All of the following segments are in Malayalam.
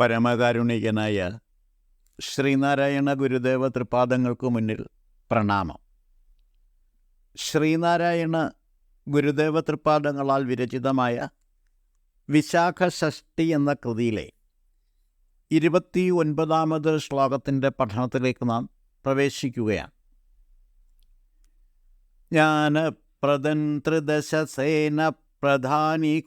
പരമകാരുണികനായ ശ്രീനാരായണ ഗുരുദേവ തൃപാദങ്ങൾക്ക് മുന്നിൽ പ്രണാമം. ശ്രീനാരായണ ഗുരുദേവ തൃപാദങ്ങളാൽ വിരചിതമായ വിശാഖ ഷഷ്ടി എന്ന കൃതിയിലെ ഇരുപത്തി ഒൻപതാമത് ശ്ലോകത്തിന്റെ പഠനത്തിലേക്ക് നാം പ്രവേശിക്കുകയാണ്. ജ്ഞാനപ്രദന്ത്രദശസേന പ്രധാനി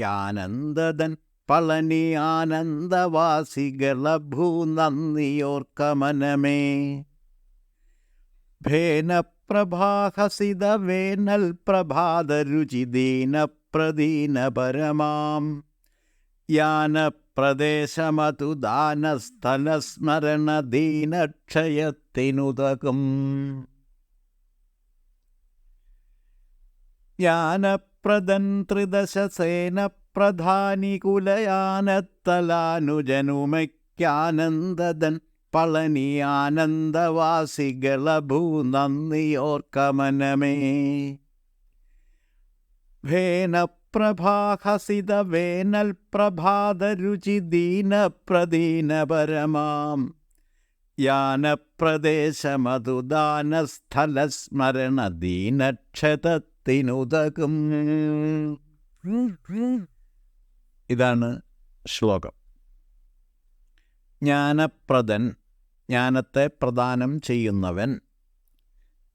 കുലയാനത്തലാനുജനുമയ്ക്കാനന്ദതൻ പളനി ആനന്ദവാസികളഭൂ നന്ദിയോർക്കമനമേ. ഭേനപ്രഭാഹസിത വേനൽ പ്രഭാതരുചി ദീനപ്രദീന പരമാം യാനപ്രദേശമതു ദാനസ്ഥലസ്മരണ ദീനക്ഷയത്തിനുതകും പ്രധാനി കുലയാനത്തലാനുജനുമയ്ക്കാനന്ദതൻ പളനി ആനന്ദവാസികളഭൂ നന്ദിയോർക്കമനമേ ഭേനപ്രഭാഹസിത വേനൽ പ്രഭാതരുചി ദീനപ്രദീനപരമാം യാനപ്രദേശമതുദാനസ്ഥലസ്മരണ ദീനക്ഷതത്തിനുതകും ഇതാണ് ശ്ലോകം. ജ്ഞാനപ്രദൻ ജ്ഞാനത്തെ പ്രദാനം ചെയ്യുന്നവൻ.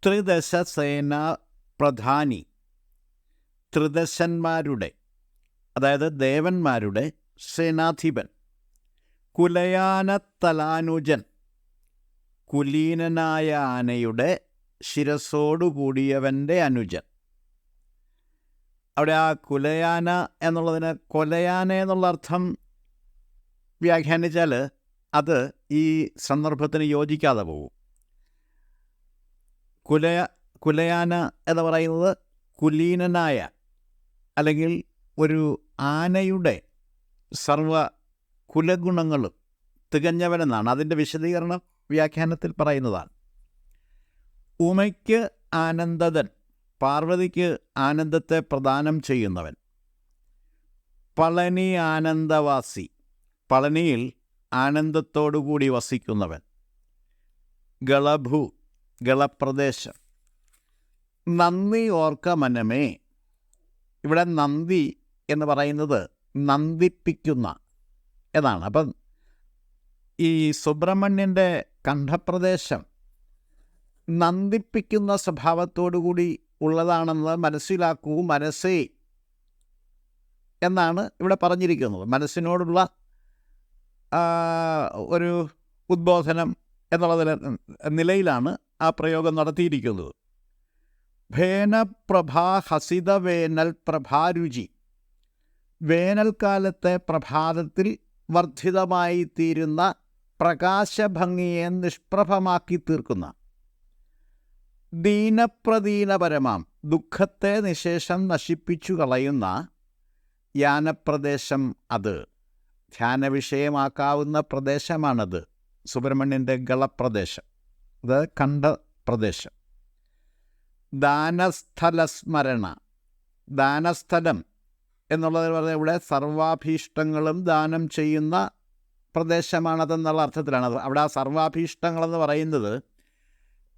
ത്രിദശ സേനാ പ്രധാനി ത്രിദശന്മാരുടെ അതായത് ദേവന്മാരുടെ സേനാധിപൻ. കുലയാനത്തലാനുജൻ കുലീനനായ ആനയുടെ ശിരസോടുകൂടിയവന്റെ അനുജൻ. അവിടെ ആ കുലയാന എന്നുള്ളതിന് കൊലയാന എന്നുള്ള അർത്ഥം വ്യാഖ്യാനിച്ചാൽ അത് ഈ സന്ദർഭത്തിന് യോജിക്കാതെ പോകും കുലയ കുലയാന എന്ന് പറയുന്നത് കുലീനനായ അല്ലെങ്കിൽ ഒരു ആനയുടെ സർവ കുലഗുണങ്ങളും തികഞ്ഞവനെന്നാണ്. അതിന്റെ വിശദീകരണം വ്യാഖ്യാനത്തിൽ പറയുന്നതാണ്. ഉമയ്ക്ക് ആനന്ദതൻ പാർവതിക്ക് ആനന്ദത്തെ പ്രദാനം ചെയ്യുന്നവൻ. പളനി ആനന്ദവാസി. പളനിയിൽ ആനന്ദത്തോടുകൂടി വസിക്കുന്നവൻ. ഗളഭു ഗളപ്രദേശം. നന്ദി ഓർക്ക മനമേ. ഇവിടെ നന്ദി എന്ന് പറയുന്നത് നന്ദിപ്പിക്കുന്ന എന്നാണ്. അപ്പം ഈ സുബ്രഹ്മണ്യന്റെ കണ്ഠപ്രദേശം നന്ദിപ്പിക്കുന്ന സ്വഭാവത്തോടുകൂടി ഉള്ളതാണെന്ന് മനസ്സിലാക്കൂ മനസ്സേ എന്നാണ് ഇവിടെ പറഞ്ഞിരിക്കുന്നത്. മനസ്സിനോടുള്ള ഒരു ഉദ്ബോധനം എന്നുള്ള നിലയിലാണ് ആ പ്രയോഗം നടത്തിയിരിക്കുന്നത്. ഭേനപ്രഭാ ഹസിത വേനൽ പ്രഭാരുചി വേനൽക്കാലത്തെ പ്രഭാതത്തിൽ വർദ്ധിതമായി തീരുന്ന പ്രകാശഭംഗിയെ നിഷ്പ്രഭമാക്കി തീർക്കുന്ന ദീനപ്രദീനപരമാം ദുഃഖത്തെ നിശേഷം നശിപ്പിച്ചു കളയുന്ന യാനപ്രദേശം അത്. ധ്യാനവിഷയമാക്കാവുന്ന പ്രദേശമാണത്. സുബ്രഹ്മണ്യന്റെ ഗളപ്രദേശം. അത് കണ്ട പ്രദേശം ദാനസ്ഥലസ്മരണ. ദാനസ്ഥലം എന്നുള്ളത് പറഞ്ഞാൽ ഇവിടെ സർവാഭീഷ്ടങ്ങളും ദാനം ചെയ്യുന്ന പ്രദേശമാണതെന്നുള്ള അർത്ഥത്തിലാണ്. അവിടെ ആ സർവാഭീഷ്ടങ്ങളെന്ന് പറയുന്നത്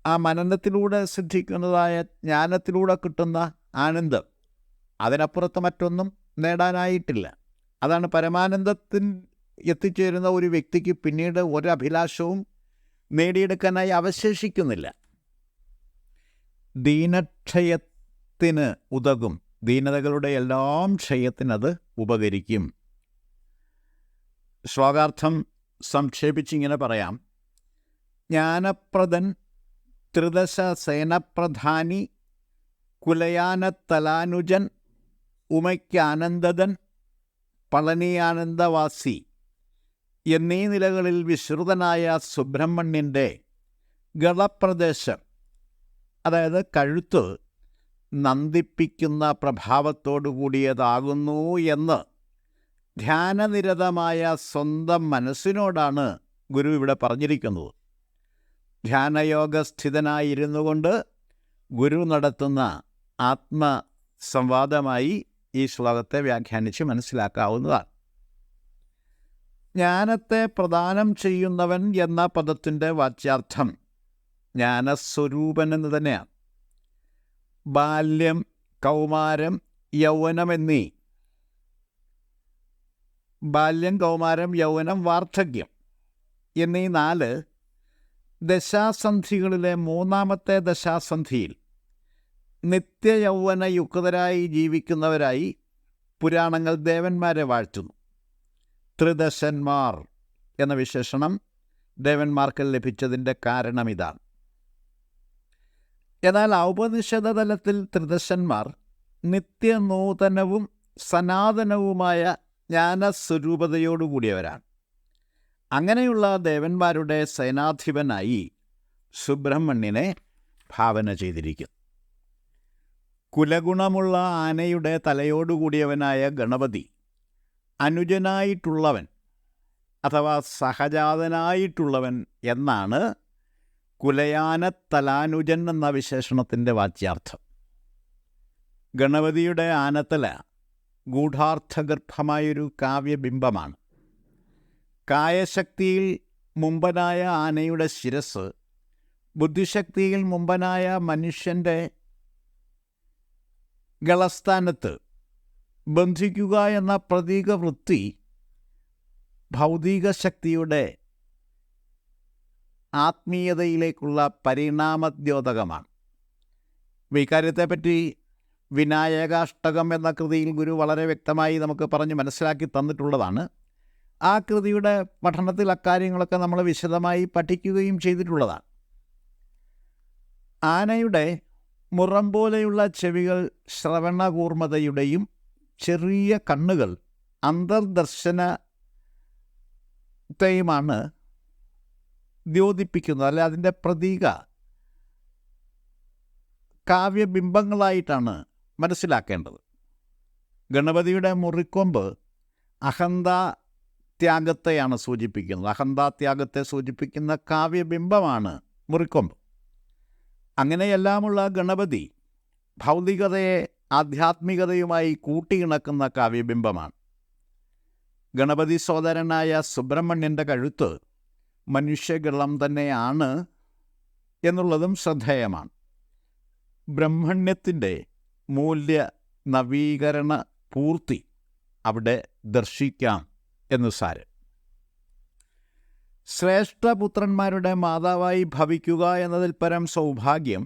ആ മനനത്തിലൂടെ സിദ്ധിക്കുന്നതായ ജ്ഞാനത്തിലൂടെ കിട്ടുന്ന ആനന്ദം. അതിനപ്പുറത്ത് മറ്റൊന്നും നേടാനായിട്ടില്ല. അതാണ് പരമാനന്ദത്തിൽ എത്തിച്ചേരുന്ന ഒരു വ്യക്തിക്ക് പിന്നീട് ഒരഭിലാഷവും നേടിയെടുക്കാനായി അവശേഷിക്കുന്നില്ല. ദീനക്ഷയത്തിന് ഉതകും. ദീനതകളുടെ എല്ലാം ക്ഷയത്തിനത് ഉപകരിക്കും. ശ്ലോകാർത്ഥം സംക്ഷേപിച്ചിങ്ങനെ പറയാം. ജ്ഞാനപ്രദൻ ത്രിദശ സേനപ്രധാനി കുലയാനത്തലാനുജൻ ഉമയ്ക്കാനന്ദതൻ പളനിയാനന്ദവാസി എന്നീ നിലകളിൽ വിശ്രുതനായ സുബ്രഹ്മണ്യന്റെ ഗളപ്രദേശം അതായത് കഴുത്ത് നന്ദിപ്പിക്കുന്ന പ്രഭാവത്തോടു കൂടിയതാകുന്നു എന്ന് ധ്യാനനിരതമായ സ്വന്തം മനസ്സിനോടാണ് ഗുരു ഇവിടെ പറഞ്ഞിരിക്കുന്നത്. ധ്യാനയോഗസ്ഥിതനായിരുന്നു കൊണ്ട് ഗുരു നടത്തുന്ന ആത്മസംവാദമായി ഈ ശ്ലോകത്തെ വ്യാഖ്യാനിച്ച് മനസ്സിലാക്കാവുന്നതാണ്. ജ്ഞാനത്തെ പ്രദാനം ചെയ്യുന്നവൻ എന്ന പദത്തിന്റെ വാച്യാർത്ഥം ജ്ഞാനസ്വരൂപൻ എന്ന് തന്നെയാണ്. ബാല്യം കൗമാരം യൗവനം എന്നീ ബാല്യം കൗമാരം യൗവനം വാർദ്ധക്യം എന്നീ നാല് ദശാസന്ധികളിലെ മൂന്നാമത്തെ ദശാസന്ധിയിൽ നിത്യയൗവന യുക്തരായി ജീവിക്കുന്നവരായി പുരാണങ്ങൾ ദേവന്മാരെ വാഴ്ത്തുന്നു. ത്രിദശന്മാർ എന്ന വിശേഷണം ദേവന്മാർക്ക് ലഭിച്ചതിന്റെ കാരണം ഇതാണ് എന്നാൽ ഔപനിഷേധ തലത്തിൽ ത്രിദശന്മാർ നിത്യനൂതനവും സനാതനവുമായ ജ്ഞാനസ്വരൂപതയോടുകൂടിയവരാണ്. അങ്ങനെയുള്ള ദേവന്മാരുടെ സേനാധിപനായി സുബ്രഹ്മണ്യനെ ഭാവന ചെയ്തിരിക്കുന്നു കുലഗുണമുള്ള ആനയുടെ തലയോടുകൂടിയവനായ ഗണപതി അനുജനായിട്ടുള്ളവൻ അഥവാ സഹജാതനായിട്ടുള്ളവൻ എന്നാണ് കുലയാന തലാനുജൻ എന്ന വിശേഷണത്തിന്റെ വാച്യാർത്ഥം. ഗണപതിയുടെ ആനത്തല ഗൂഢാർത്ഥഗർഭമായൊരു കാവ്യബിംബമാണ്. കായശക്തിയിൽ മുമ്പനായ ആനയുടെ ശിരസ് ബുദ്ധിശക്തിയിൽ മുമ്പനായ മനുഷ്യന്റെ ഗളസ്ഥാനത്ത് ബന്ധിക്കുക എന്ന പ്രതീകവൃത്തി ഭൗതിക ശക്തിയുടെ ആത്മീയതയിലേക്കുള്ള പരിണാമദ്യോതകമാണ്. ഇക്കാര്യത്തെപ്പറ്റി വിനായകാഷ്ടകം എന്ന കൃതിയിൽ ഗുരു വളരെ വ്യക്തമായി നമുക്ക് പറഞ്ഞ് മനസ്സിലാക്കി തന്നിട്ടുള്ളതാണ്. ആ കൃതിയുടെ പഠനത്തിൽ അക്കാര്യങ്ങളൊക്കെ നമ്മൾ വിശദമായി പഠിക്കുകയും ചെയ്തിട്ടുള്ളതാണ്. ആനയുടെ മുറം പോലെയുള്ള ചെവികൾ ശ്രവണകൂർമ്മതയുടെയും ചെറിയ കണ്ണുകൾ അന്തർദർശനത്തെയുമാണ് ദ്യോതിപ്പിക്കുന്നത്. അല്ലെ അതിന്റെ പ്രതീക കാവ്യബിംബങ്ങളായിട്ടാണ് മനസ്സിലാക്കേണ്ടത്. ഗണപതിയുടെ മുറിക്കൊമ്പ് അഹന്ത ത്യാഗത്തെയാണ് സൂചിപ്പിക്കുന്നത്. അഹന്താത്യാഗത്തെ സൂചിപ്പിക്കുന്ന കാവ്യബിംബമാണ് മുറിക്കൊമ്പ്. അങ്ങനെയെല്ലാമുള്ള ഗണപതി ഭൗതികതയെ ആധ്യാത്മികതയുമായി കൂട്ടിയിണക്കുന്ന കാവ്യബിംബമാണ്. ഗണപതി സോദരനായ സുബ്രഹ്മണ്യന്റെ കഴുത്ത് മനുഷ്യഗളം തന്നെയാണ് എന്നുള്ളതും ശ്രദ്ധേയമാണ്. ബ്രഹ്മണ്യത്തിന്റെ മൂല്യ നവീകരണ പൂർത്തി അവിടെ ദർശിക്കാം. എന്ന് സാരം ശ്രേഷ്ഠപുത്രന്മാരുടെ മാതാവായി ഭവിക്കുക എന്നതിൽ പരം സൗഭാഗ്യം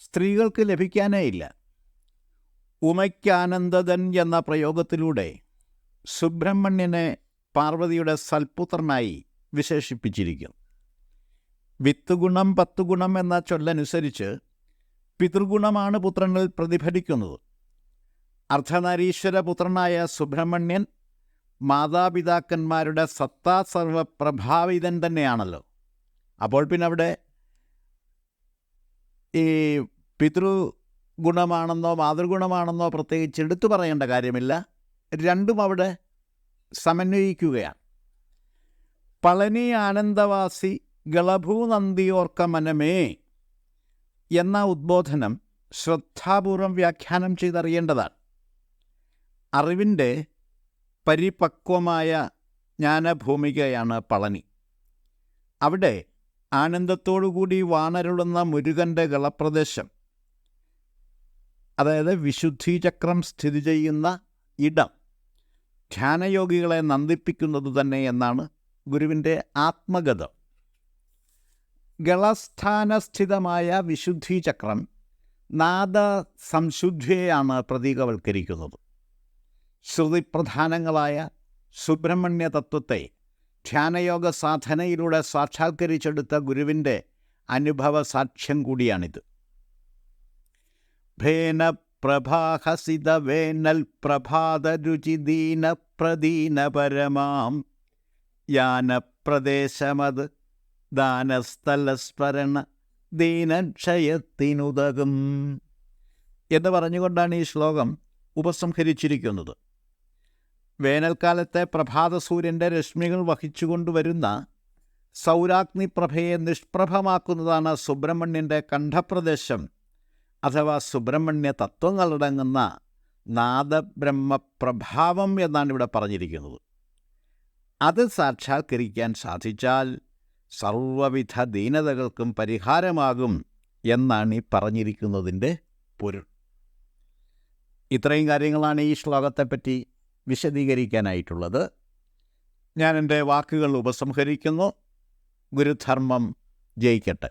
സ്ത്രീകൾക്ക് ലഭിക്കാനേ ഇല്ല. ഉമയ്ക്കാനന്ദതൻ എന്ന പ്രയോഗത്തിലൂടെ സുബ്രഹ്മണ്യനെ പാർവതിയുടെ സൽപുത്രനായി വിശേഷിപ്പിച്ചിരിക്കുന്നു. വിത്തുഗുണം പത്തുഗുണം എന്ന ചൊല്ലനുസരിച്ച് പിതൃഗുണമാണ് പുത്രനിൽ പ്രതിഫലിക്കുന്നത്. അർദ്ധനാരീശ്വര പുത്രനായ സുബ്രഹ്മണ്യൻ മാതാപിതാക്കന്മാരുടെ സത്താ സർവപ്രഭാവിതൻ തന്നെയാണല്ലോ. അപ്പോൾ പിന്നെ അവിടെ ഈ പിതൃ ഗുണമാണെന്നോ മാതൃഗുണമാണെന്നോ പ്രത്യേകിച്ച് എടുത്തു പറയേണ്ട കാര്യമില്ല. രണ്ടും അവിടെ സമന്വയിക്കുകയാണ്. പളനി ആനന്ദവാസി ഗളഭൂനന്ദിയോർക്ക മനമേ എന്ന ഉദ്ബോധനം ശ്രദ്ധാപൂർവം വ്യാഖ്യാനം ചെയ്തറിയേണ്ടതാണ്. അറിവിന്റെ പരിപക്വമായ ജ്ഞാനഭൂമികയാണ് പളനി. അവിടെ ആനന്ദത്തോടുകൂടി വാണരുളുന്ന മുരുകന്റെ ഗളപ്രദേശം. അതായത് വിശുദ്ധിചക്രം സ്ഥിതി ചെയ്യുന്ന ഇടം. ധ്യാനയോഗികളെ നന്ദിപ്പിക്കുന്നത് തന്നെ എന്നാണ് ഗുരുവിന്റെ ആത്മഗതം. ഗളസ്ഥാനസ്ഥിതമായ വിശുദ്ധിചക്രം നാദ സംശുദ്ധിയെയാണ് പ്രതീകവൽക്കരിക്കുന്നത്. ശ്രുതിപ്രധാനങ്ങളായ സുബ്രഹ്മണ്യ തത്വത്തെ ധ്യാനയോഗ സാധനയിലൂടെ സാക്ഷാത്കരിച്ചെടുത്ത ഗുരുവിന്റെ അനുഭവ സാക്ഷ്യം കൂടിയാണിത്. ഭേന പ്രഭാഹസിത വേനൽ പ്രഭാതരുചിദീന പ്രദീന പരമാം യാനപ്രദേശമത് ദാനസ്ഥലസ്മരണ ദീനക്ഷയത്തിനുതകും എന്ന് പറഞ്ഞുകൊണ്ടാണ് ഈ ശ്ലോകം ഉപസംഹരിച്ചിരിക്കുന്നത്. വേനൽക്കാലത്തെ പ്രഭാത സൂര്യന്റെ രശ്മികൾ വഹിച്ചുകൊണ്ടുവരുന്ന സൗരാഗ്നിപ്രഭയെ നിഷ്പ്രഭമാക്കുന്നതാണ് സുബ്രഹ്മണ്യന്റെ കണ്ഠപ്രദേശം അഥവാ സുബ്രഹ്മണ്യ തത്വങ്ങളടങ്ങുന്ന നാദബ്രഹ്മപ്രഭാവം എന്നാണ് ഇവിടെ പറഞ്ഞിരിക്കുന്നത്. അത് സാക്ഷാത്കരിക്കാൻ സാധിച്ചാൽ സർവവിധ ദീനതകൾക്കും പരിഹാരമാകും എന്നാണ് ഈ പറഞ്ഞിരിക്കുന്നതിന്റെ പൊരുൾ. ഇത്രയും കാര്യങ്ങളാണ് ഈ ശ്ലോകത്തെപ്പറ്റി വിശദീകരിക്കാനായിട്ടുള്ളത്. ഞാൻ എന്റെ വാക്കുകൾ ഉപസംഹരിക്കുന്നു. ഗുരുധർമ്മം ജയിക്കട്ടെ.